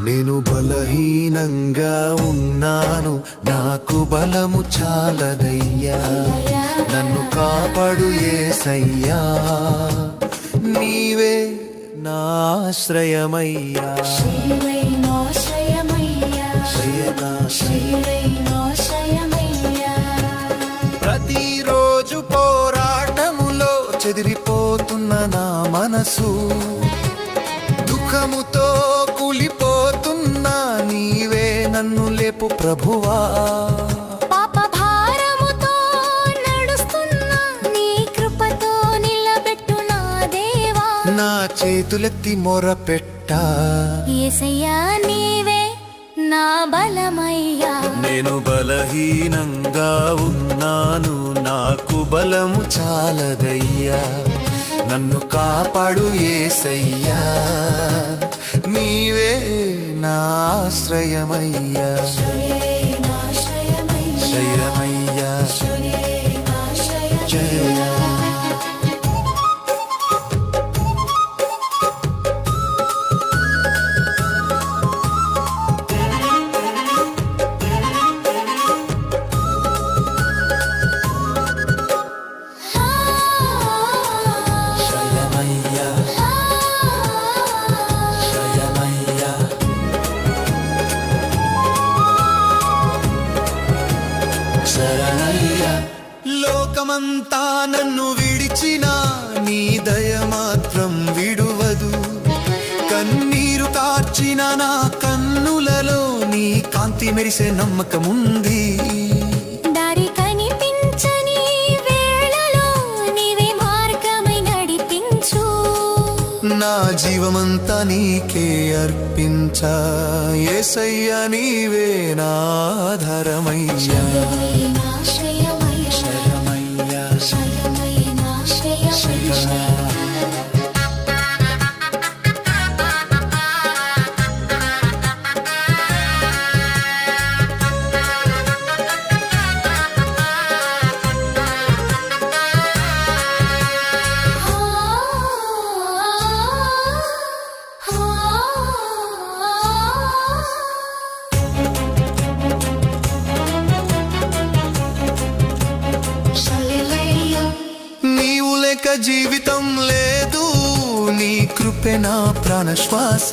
నేను బలహీనంగా ఉన్నాను నాకు బలము చాలదయ్యా. నన్ను కాపాడు ఏసయ్యా. నీవే నాశ్రయమయ్యా ప్రతిరోజు పోరాటములో చెదిరిపోతున్న నా మనసు దుఃఖముతో లేపు ప్రభువా. పాప భారముతో నడుస్తున్నా నీ కృపతో నిలబెట్టు నా దేవా. నా చేతులెత్తి మొరపెట్టా. యేసయ్యా నీవే నా బలమయ్యా. నేను బలహీనంగా ఉన్నాను నాకు బలము చాలదయ్యా. నన్ను కాపాడు ఏసయ్యా. నీవే నా ఆశ్రయమయ్యా. శయమయ్యా జయ శరణయ్యా లోకమంతా నన్ను విడిచిన నీ దయ మాత్రం విడువదు. కన్నీరు కార్చిన నా కన్నులలో నీ కాంతి మెరిసే నమ్మకముంది. నా జీవమంతా నీకే అర్పించా ఏసయ్య నీవే నాధరమయ్యా శరణమయ్యా శరణమయ్యా శరణమయ్యా లేక జీవితం లేదు నీ కృపే నా ప్రాణశ్వాస.